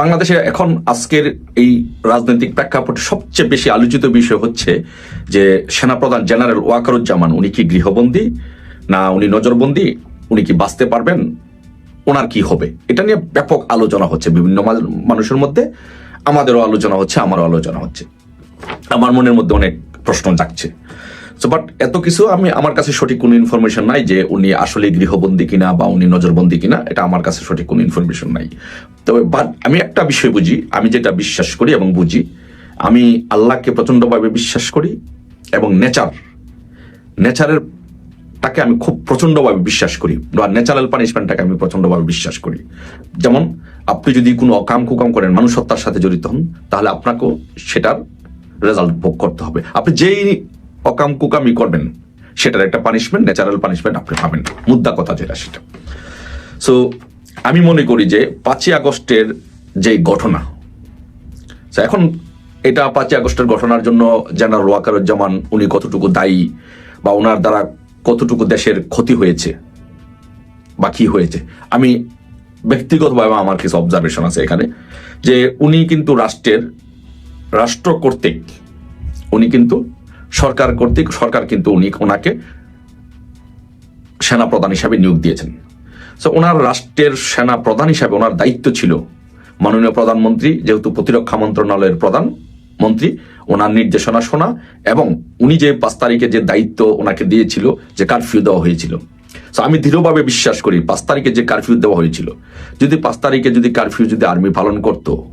বাংলাদেশে এখন আজকের এই রাজনৈতিক প্রেক্ষাপটে সবচেয়ে বেশি আলোচিত বিষয় হচ্ছে যে সেনাপ্রধান জেনারেল ওয়াকারুজ্জামান উনি কি গৃহবন্দী? না উনি নজরবন্দি? উনি কি বাঁচতে পারবেন? ওনার কি হবে? এটা নিয়ে ব্যাপক আলোচনা হচ্ছে বিভিন্ন মানুষের মধ্যে। আমাদেরও আলোচনা হচ্ছে, আমারও আলোচনা হচ্ছে। আমার মনের মধ্যে অনেক প্রশ্ন জাগছে। সো বাট এত কিছু আমি আমার কাছে সঠিক কোনো ইনফরমেশন নাই যে উনি আসলে গৃহবন্দী কিনা বা উনি নজরবন্দি কিনা, এটা আমার কাছে সঠিক কোনো ইনফরমেশন নাই। তবে বাট আমি একটা বিষয় বুঝি, আমি যেটা বিশ্বাস করি এবং বুঝি, আমি আল্লাহকে প্রচন্ডভাবে বিশ্বাস করি এবং নেচার নেচারের তাকে আমি খুব প্রচন্ডভাবে বিশ্বাস করি বা ন্যাচারাল পানিশমেন্টটাকে আমি প্রচন্ডভাবে বিশ্বাস করি। যেমন, আপনি যদি কোনো অকাম কুকাম করেন, মানুষ হত্যার সাথে জড়িত হন, তাহলে আপনাকেও সেটার রেজাল্ট ভোগ করতে হবে। আপনি যেই অকাম কুকামি করবেন। সেটার একটা পানিশমেন্ট ন্যাচারাল পানিশমেন্ট আপনি পাবেন। মুদ্রা কথা যেটা সেটা। সো আমি মনে করি যে পাঁচই আগস্টের যে ঘটনা এখন এটা পাঁচই আগস্টের ঘটনার জন্য জেনারেল ওয়াকারুজ্জামান উনি কতটুকু দায়ী বা ওনার দ্বারা কতটুকু দেশের ক্ষতি হয়েছে বা কি হয়েছে? আমি ব্যক্তিগতভাবে আমার কিছু অবজারভেশন আছে এখানে, যে উনি কিন্তু রাষ্ট্রের, রাষ্ট্র কর্তৃক উনি কিন্তু সরকার কর্তৃক সরকার কিন্তু উনি ওনাকে সেনা প্রধান হিসাবে নিয়োগ দিয়েছেন। সো ওনার রাষ্ট্রের সেনা প্রধান হিসাবে ওনার দায়িত্ব ছিল মাননীয় প্রধানমন্ত্রী যেহেতু প্রতিরক্ষা মন্ত্রণালয়ের প্রধান মন্ত্রী ওনার নির্দেশনা শোনা এবং উনি যে পাঁচ তারিখে যে দায়িত্ব ওনাকে দিয়েছিল যে কারফিউ দেওয়া হয়েছিল। So, আমি দৃঢ়ভাবে বিশ্বাস করি পাঁচ তারিখে যে কারফিউ দেওয়া হয়েছিল। যদি পাঁচ তারিখে যদি কারফিউ যদি আর্মি পালন করতো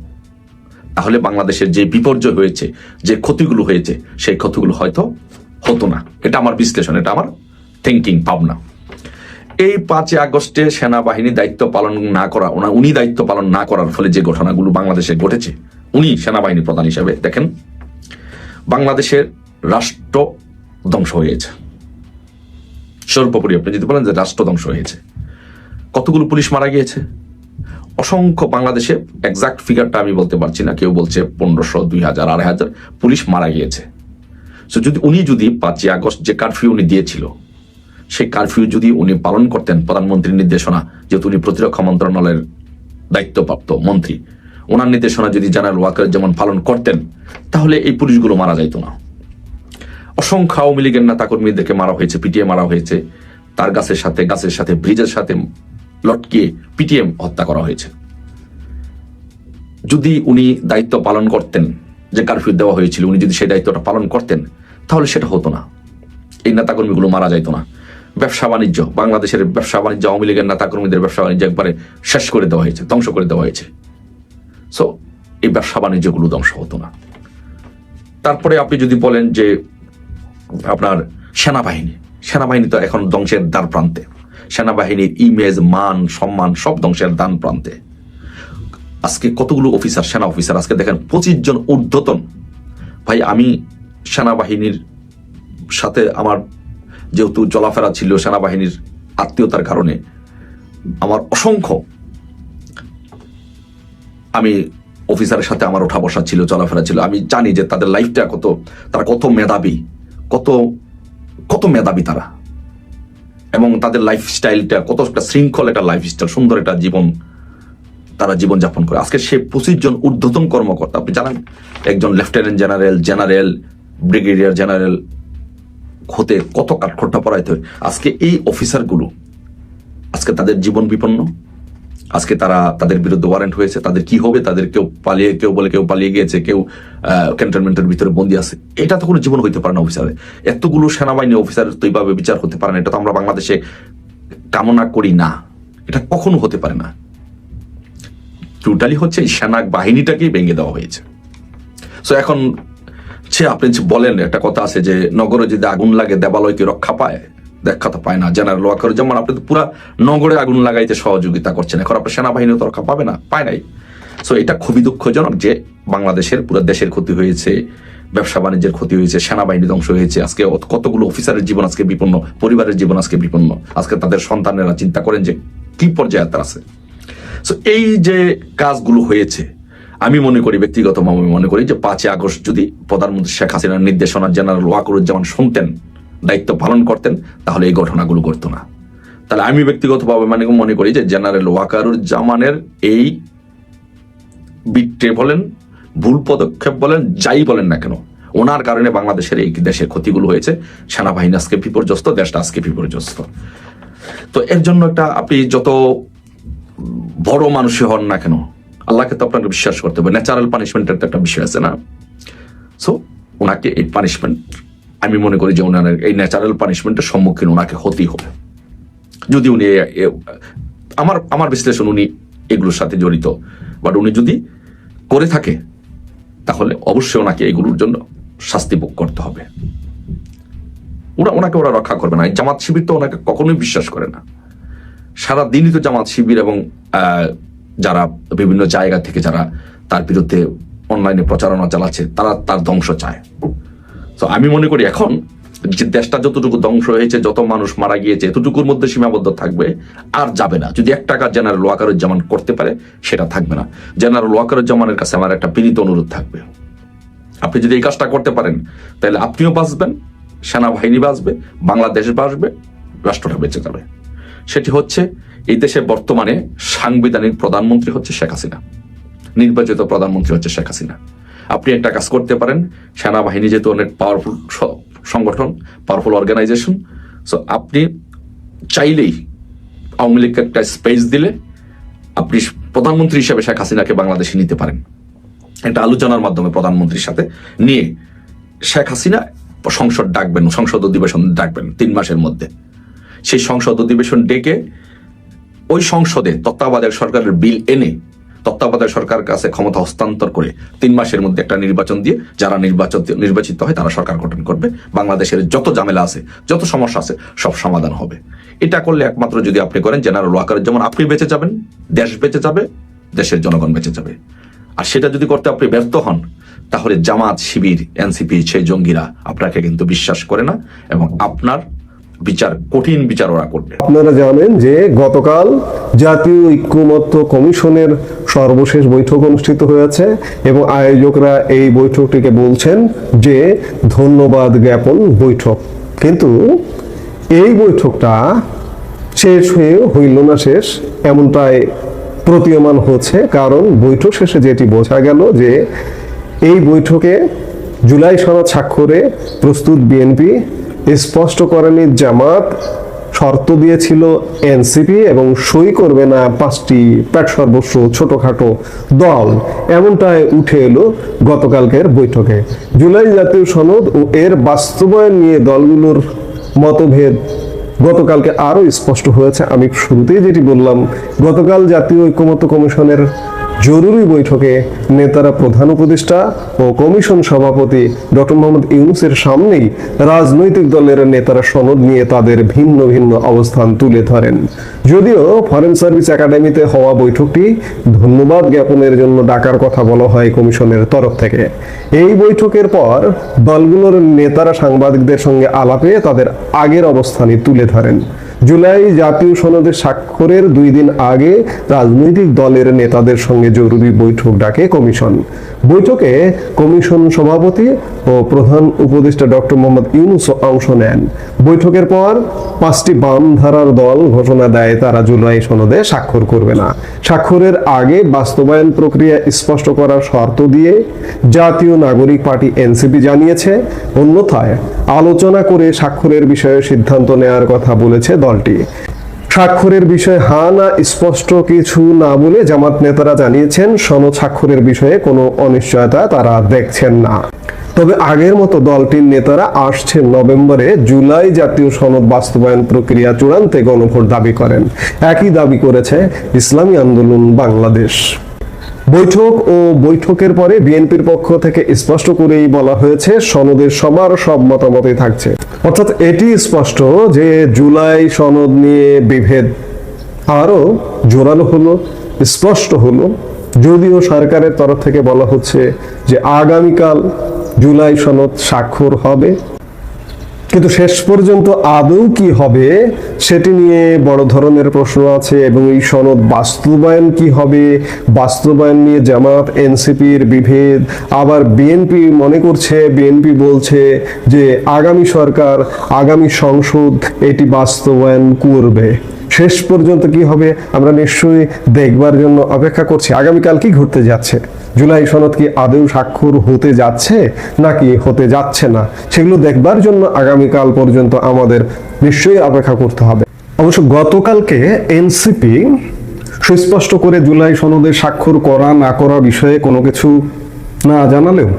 তাহলে বাংলাদেশের যে বিপর্যয় হয়েছে, যে ক্ষতিগুলো হয়েছে, সেই ক্ষতিগুলো হয়তো হতো না। এটা আমার বিশ্লেষণ, এটা আমার থিঙ্কিং ভাবনা। এই পাঁচই আগস্টে সেনাবাহিনী দায়িত্ব পালন না করা, ওনা উনি দায়িত্ব পালন না করার ফলে যে ঘটনাগুলো বাংলাদেশে ঘটেছে, উনি সেনাবাহিনী প্রধান হিসেবে, দেখেন, বাংলাদেশের রাষ্ট্র ধ্বংস হয়েছে। সর্বোপরি আপনি যদি বলেন যে রাষ্ট্র ধ্বংস হয়েছে, কতগুলো পুলিশ মারা গিয়েছে? অসংখ্য বাংলাদেশে এক্সাক্ট ফিগারটা আমি বলতে পারছি না। কেউ বলছে পনেরোশো, দুই হাজার, আড়াই হাজার পুলিশ মারা গিয়েছে। সো যদি উনি যদি পাঁচই আগস্ট যে কারফিউ উনি দিয়েছিল, সেই কারফিউ যদি উনি পালন করতেন প্রধানমন্ত্রীর নির্দেশনা, যেহেতু উনি প্রতিরক্ষা মন্ত্রণালয়ের দায়িত্বপ্রাপ্ত মন্ত্রী, ওনার নির্দেশনা যদি জেনারেল ওয়াকার যেমন পালন করতেন, তাহলে এই পুলিশগুলো মারা যাইত না। অসংখ্য আওয়ামী লীগের নেতাকর্মীদেরকে মারা হয়েছে, পিটিয়ে মারা হয়েছে। তার গাছের সাথে গাছের সাথে, ব্রিজের সাথে লটকিয়ে পিটিএম হত্যা করা হয়েছে। যদি উনি দায়িত্ব পালন করতেন, যে কারফিউ দেওয়া হয়েছিল, উনি যদি সেই দায়িত্বটা পালন করতেন, তাহলে সেটা হতো না। এই নেতাকর্মীগুলো মারা যাইতো না। ব্যবসা বাণিজ্য, বাংলাদেশের ব্যবসা বাণিজ্য, আওয়ামী লীগের নেতাকর্মীদের ব্যবসা বাণিজ্য একবারে শেষ করে দেওয়া হয়েছে, ধ্বংস করে দেওয়া হয়েছে। সো এই ব্যবসা বাণিজ্যগুলো ধ্বংস হতো না। তারপরে আপনি যদি বলেন যে আপনার সেনাবাহিনী সেনাবাহিনী তো এখন ধ্বংসের দ্বার প্রান্তে। সেনাবাহিনীর ইমেজ, মান, সম্মান সব ধ্বংসের দান প্রান্তে। আজকে কতগুলো অফিসার, সেনা অফিসার? আজকে দেখেন পঁচিশ জন ঊর্ধ্বতন। ভাই, আমি সেনাবাহিনীর সাথে আমার যেহেতু চলাফেরা ছিল সেনাবাহিনীর আত্মীয়তার কারণে, আমার অসংখ্য আমি অফিসারের সাথে আমার ওঠা বসা ছিল, চলাফেরা ছিল। আমি জানি যে তাদের লাইফটা কত, তারা কত মেধাবী, কত কত মেধাবী তারা। এবং তাদের লাইফস্টাইলটা কত একটা শৃঙ্খল, একটা লাইফস্টাইল সুন্দর একটা জীবন তারা জীবন যাপন করে। আজকে সে পঁচিশ জন ঊর্ধ্বতন কর্মকর্তা, আপনি জানেন, একজন lieutenant general general brigadier general হতে কত কাঠখোট্টা পড়াইতে হয়। আজকে এই অফিসারগুলো আজকে তাদের জীবন বিপন্ন আজকে তারা তাদের বিরুদ্ধে ওয়ারেন্ট হয়েছে, তাদের কি হবে, তাদের কেউ পালিয়ে, কেউ বলে কেউ পালিয়ে গিয়েছে, কেউ ক্যান্টনমেন্টের ভিতরে বন্দি আছে, এটা তো কোনো জীবন হইতে পারে না অফিসারে এতগুলো সেনাবাহিনী অফিসার তো এইভাবে বিচার হতে পারে না, এটা তো আমরা বাংলাদেশে কামনা করি না। এটা কখনো হতে পারে না। টোটালি হচ্ছে এই সেনা বাহিনীটাকেই ভেঙে দেওয়া হয়েছে। সো এখন সে আপনি বলেন, একটা কথা আছে যে নগরে যদি আগুন লাগে দেবালয় কি রক্ষা পায় দেখা তো পায় না। জেনারেল ওয়াকার যেমন আপনি তো পুরা নগরে আগুন লাগাইতে সহযোগিতা করছেন, এখন আপনার সেনাবাহিনী তো রক্ষা পাবে না, পায় নাই। সো এটা খুবই দুঃখজনক যে বাংলাদেশের পুরো দেশের ক্ষতি হয়েছে, ব্যবসা বাণিজ্যের ক্ষতি হয়েছে, সেনাবাহিনী ধ্বংস হয়েছে, আজকে কতগুলো অফিসারের জীবন আজকে বিপন্ন, পরিবারের জীবন আজকে বিপন্ন, আজকে তাদের সন্তানেরা চিন্তা করেন যে কি পর্যায়ে তারা আছে। সো এই যে কাজগুলো হয়েছে, আমি মনে করি, ব্যক্তিগতভাবে আমি মনে করি যে পাঁচই আগস্ট যদি প্রধানমন্ত্রী শেখ হাসিনার নির্দেশনা জেনারেল ওয়াকরুজ্জামান শুনতেন দায়িত্ব পালন করতেন, তাহলে এই ঘটনাগুলো ঘটতো না। তাহলে আমি ব্যক্তিগতভাবে মানে মনে করি যে জেনারেল ওয়াকারুর জামানের এই উল্টে বলেন, ভুল পদক্ষেপ বলেন, যাই বলেন না কেন, ওনার কারণে বাংলাদেশের এই দেশের ক্ষতিগুলো হয়েছে, সেনাবাহিনী আজকে বিপর্যস্ত, দেশটা আজকে বিপর্যস্ত। তো এর জন্য একটা আপনি যত বড় মানুষই হন না কেন, আল্লাহকে তো আপনাকে বিশ্বাস করতে হবে ন্যাচারাল পানিশমেন্টের তো একটা বিষয় আছে না? সো ওনাকে এই পানিশমেন্ট আমি মনে করি যে ওনার এই ন্যাচারাল পানিশমেন্টের সম্মুখীন ওনাকে হতেই হবে। যদি উনি আমার আমার বিশ্লেষণ উনি এগুলোর সাথে জড়িত। বাট উনি যদি করে থাকে, তাহলে অবশ্যই ওনাকে এগুলোর জন্য শাস্তি ভোগ করতে হবে। ওরা, ওনাকে ওরা রক্ষা করবে না। জামাত শিবির তো ওনাকে কখনোই বিশ্বাস করে না। সারা দিনই তো জামাত শিবির এবং যারা বিভিন্ন জায়গা থেকে যারা তার বিরুদ্ধে অনলাইনে প্রচারণা চালাচ্ছে, তারা তার ধ্বংস চায়। তো আমি মনে করি এখন যে দেশটা যতটুকু ধ্বংস হয়েছে, যত মানুষ মারা গিয়েছে, এতটুকুর মধ্যে সীমাবদ্ধ থাকবে, আর যাবে না। যদি এক টাকা জেনারেল ওয়াকারুজ্জামান করতে পারে, সেটা থাকবে না। জেনারেল ওয়াকারুজ্জামানের কাছে আমার একটা পীড়িত অনুরোধ থাকবে। আপনি যদি এই কাজটা করতে পারেন, তাহলে আপনিও বাঁচবেন, সেনাবাহিনী বাঁচবে, বাংলাদেশ বাঁচবে, রাষ্ট্রটা বেঁচে যাবে। সেটি হচ্ছে, এই দেশে বর্তমানে সাংবিধানিক প্রধানমন্ত্রী হচ্ছে শেখ হাসিনা। নির্বাচিত প্রধানমন্ত্রী হচ্ছে শেখ হাসিনা। আপনি একটা কাজ করতে পারেন। সেনাবাহিনী যেহেতু অনেক পাওয়ারফুল সংগঠন পাওয়ারফুল অর্গানাইজেশন সো আপনি চাইলেই আওয়ামী লীগকে একটা স্পেস দিলে আপনি প্রধানমন্ত্রী হিসেবে শেখ হাসিনাকে বাংলাদেশে নিতে পারেন। একটা আলোচনার মাধ্যমে প্রধানমন্ত্রীর সাথে নিয়ে শেখ হাসিনা সংসদ ডাকবেন, সংসদ অধিবেশন ডাকবেন তিন মাসের মধ্যে। সেই সংসদ অধিবেশন ডেকে ওই সংসদে তত্ত্বাবধায়ক সরকারের বিল এনে তত্ত্বাবধায়ক সরকার কাছে ক্ষমতা হস্তান্তর করে তিন মাসের মধ্যে একটা নির্বাচন দিয়ে যারা নির্বাচন নির্বাচিত হয় তারা সরকার গঠন করবে। বাংলাদেশের যত ঝামেলা আছে, যত সমস্যা আছে, সব সমাধান হবে। এটা করলে একমাত্র যদি আপনি করেন জেনারেল ওয়াকারের যেমন আপনি বেঁচে যাবেন, দেশ বেঁচে যাবে, দেশের জনগণ বেঁচে যাবে। আর সেটা যদি করতে আপনি ব্যর্থ হন, তাহলে জামাত, শিবির, এনসিপি, সেই জঙ্গিরা আপনাকে কিন্তু বিশ্বাস করে না এবং আপনার বিচার, কঠিন বিচার ওরা করবে। আপনারা জানেন যে গতকাল জাতীয় ঐক্যমত্য কমিশনের সর্বশেষ বৈঠক অনুষ্ঠিত হয়েছে এবং আয়োজকরা এই বৈঠকটিকে বলছেন যে ধন্যবাদ জ্ঞাপন বৈঠক। কিন্তু এই বৈঠকটা শেষ হয়ে হইল না শেষ, এমনটাই প্রতীয়মান হচ্ছে, কারণ বৈঠক শেষে যেটি বোঝা গেল যে এই বৈঠকে জুলাই সনদ স্বাক্ষরে প্রস্তুত বিএনপি স্পষ্ট করেনি জামাত। শর্ত দিয়েছিল এনসিপি এবং সই করবে না পাঁচটি প্যাট সর্বস্ব ছোটখাটো দল। এমনটাই উঠে এলো গতকালকের বৈঠকে। জুলাই জাতীয় সনদ ও এর বাস্তবায়ন নিয়ে দলগুলোর মতভেদ গতকালকে আরও স্পষ্ট হয়েছে। আমি শুরুতেই যেটি বললাম, গতকাল জাতীয় ঐক্যমত্য কমিশনের জরুরি বৈঠকে নেতারা প্রধান উপদেষ্টা ও কমিশন সভাপতি ডক্টর মোহাম্মদ ইউনুসের সামনেই রাজনৈতিক দলের নেতারা সনদ নিয়ে তাদের ভিন্ন ভিন্ন অবস্থান তুলে ধরেন। যদিও ফরেন সার্ভিস একাডেমিতে হওয়া বৈঠকটি ধন্যবাদ জ্ঞাপনের জন্য ডাকার কথা বলা হয় কমিশনের তরফ থেকে। এই বৈঠকের পর দলগুলোর নেতারা সাংবাদিকদের সঙ্গে আলাপে তাদের আগের অবস্থানই তুলে ধরেন। জুলাই জাতীয় সনদের স্বাক্ষরের দুই দিন আগে রাজনৈতিক দলের নেতাদের সঙ্গে জরুরি বৈঠক ডাকে কমিশন। বৈঠকে কমিশন সভাপতি ও প্রধান উপদেষ্টা ডক্টর মোহাম্মদ ইউনুস অংশ নেন। বৈঠকের পর পাঁচটি বাম ধারার দল ঘোষণা দেয়, তারা জুলাই সনদে স্বাক্ষর করবে না। স্বাক্ষরের আগে বাস্তবায়ন প্রক্রিয়া স্পষ্ট করার শর্ত দিয়ে জাতীয় নাগরিক পার্টি এনসিপি জানিয়েছে, অন্যথায় আলোচনা করে স্বাক্ষরের বিষয়ে সিদ্ধান্ত নেওয়ার কথা বলেছে দলটি। স্বাক্ষরের বিষয়ে হা না স্পষ্ট কিছু না বলে জামাত নেতারা জানিয়েছেন, সনদ স্বাক্ষরের বিষয়ে কোনো অনিশ্চয়তা তারা দেখছেন না। তবে আগের মতো দলটির নেতারা আসছে নভেম্বরে জুলাই জাতীয় সনদ বাস্তবায়ন প্রক্রিয়া চূড়ান্তে গণভোট দাবি করেন। একই দাবি করেছে ইসলামী আন্দোলন বাংলাদেশ। বৈঠক ও বৈঠকের পরে বিএনপির পক্ষ থেকে স্পষ্ট করেই বলা হয়েছে, সনদের সবার সব মতামতই থাকছে। অর্থাৎ এটি স্পষ্ট যে জুলাই সনদ নিয়ে বিভেদ আরও জোরালো হলো, স্পষ্ট হলো। যদিও সরকারের তরফ থেকে বলা হচ্ছে যে আগামীকাল জুলাই সনদ স্বাক্ষর হবে। কিন্তু শেষ পর্যন্ত আদৌ কি হবে, সেটি নিয়ে বড় ধরনের প্রশ্ন আছে এবং এই সনদ বাস্তবায়ন কি হবে? বাস্তবায়ন নিয়ে জামাত, এনসিপির বিভেদ। আবার বিএনপি মনে করছে, বিএনপি বলছে যে আগামী সরকার, আগামী সংসদ এটি বাস্তবায়ন করবে। শেষ পর্যন্ত কি হবে আমরা নিশ্চয়ই দেখবার জন্য অপেক্ষা করছি। আগামীকাল কি ঘটতে যাচ্ছে? জুলাই সনদ কি আদৌ স্বাক্ষর হতে যাচ্ছে নাকি হতে যাচ্ছে না? সেগুলো দেখবার জন্য আগামীকাল পর্যন্ত আমাদের নিশ্চয়ই অপেক্ষা করতে হবে। অবশ্য গতকালকে এনসিপি সুস্পষ্ট করে জুলাই সনদে স্বাক্ষর করা না করা বিষয়ে কোনো কিছু না জানালেও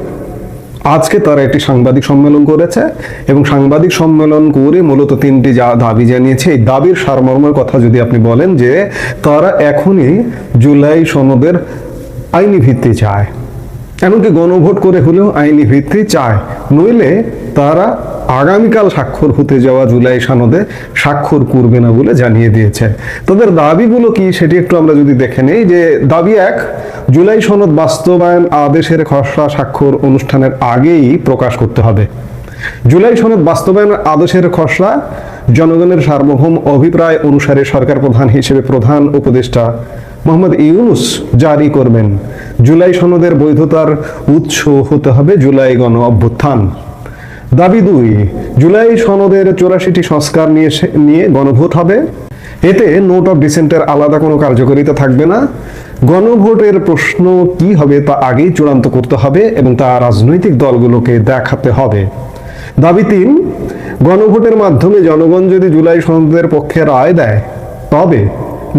আজকে তারা একটি সাংবাদিক সম্মেলন করেছে এবং সাংবাদিক সম্মেলন করে মূলত তিনটি যা দাবি জানিয়েছে। এই দাবির সারমর্মের কথা যদি আপনি বলেন যে তারা এখনই জুলাই সনদের আইনি ভিত্তি চায়। এমনকি গণভোট করে হলেও আইনি ভিত্তি চায়। নইলে তারা আগামীকাল স্বাক্ষর হতে যাওয়া জুলাই সনদে স্বাক্ষর করবে না বলে জানিয়ে দিয়েছে। তাদের দাবিগুলো কি সেটি একটু আমরা যদি দেখে নেই যে দাবি এক, জুলাই সনদ বাস্তবায়ন আদেশের খসড়া স্বাক্ষর অনুষ্ঠানের আগেই প্রকাশ করতে হবে। জুলাই সনদ বাস্তবায়ন আদেশের খসড়া জনগণের সার্বভৌম অভিপ্রায় অনুসারে সরকার প্রধান হিসেবে প্রধান উপদেষ্টা মোহাম্মদ ইউনুস জারি করবেন। জুলাই সনদের বৈধতার উৎস হতে হবে জুলাই গণ অভ্যুত্থান। দাবি দুই, জুলাই সনদের চৌরাশিটি সংস্কার নিয়ে নিয়ে গণভোট হবে। এতে নোট অফ ডিসেন্টের আলাদা কোনো কার্যকারিতা থাকবে না। গণভোটের প্রশ্ন কি হবে তা আগেই চূড়ান্ত করতে হবে এবং তা রাজনৈতিক দলগুলোকে দেখাতে হবে। দাবি তিন, গণভোটের মাধ্যমে জনগণ যদি জুলাই সনদের পক্ষে রায় দেয়, তবে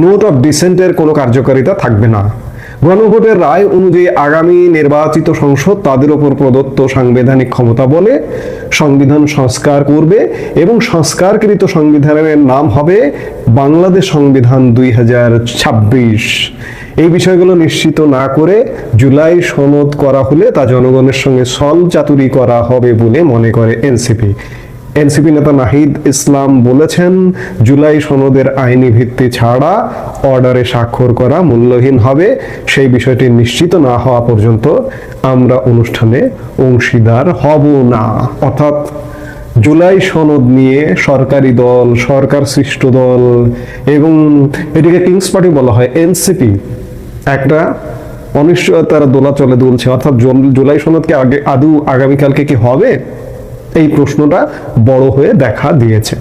নোট অফ ডিসেন্টের কোনো কার্যকারিতা থাকবে না। গণভোটের রায় অনুযায়ী আগামী নির্বাচিত সংসদ তাদের ওপর প্রদত্ত সাংবিধানিক ক্ষমতা বলে সংবিধান সংস্কার করবে এবং সংস্কারকৃত সংবিধানের নাম হবে বাংলাদেশ সংবিধান দুই হাজার ছাব্বিশ। এই বিষয়গুলো নিশ্চিত না করে জুলাই সনদ করা হলে তা জনগণের সঙ্গে সল চাতুরি করা হবে বলে মনে করে এনসিপি। এনসিপি নেতা নাহিদ ইসলাম বলেছেন, জুলাই সনদের আইনি ভিত্তি ছাড়া অর্ডারে স্বাক্ষর করা মূল্যহীন হবে। সেই বিষয়টি নিশ্চিত না হওয়া পর্যন্ত আমরা অনুষ্ঠানে অংশীদার হব না। অর্থাৎ জুলাই সনদ নিয়ে সরকারি দল, সরকার সৃষ্ট দল এবং এটিকে কিংস পার্টি বলা হয়, এনসিপি, একটা অনিশ্চয়তার দোলা চলে দুলছে। অর্থাৎ জুলাই সনদকে আগে, আদৌ আগামীকালকে কি হবে? এই প্রশ্নটা বড় হয়ে দেখা দিয়েছে।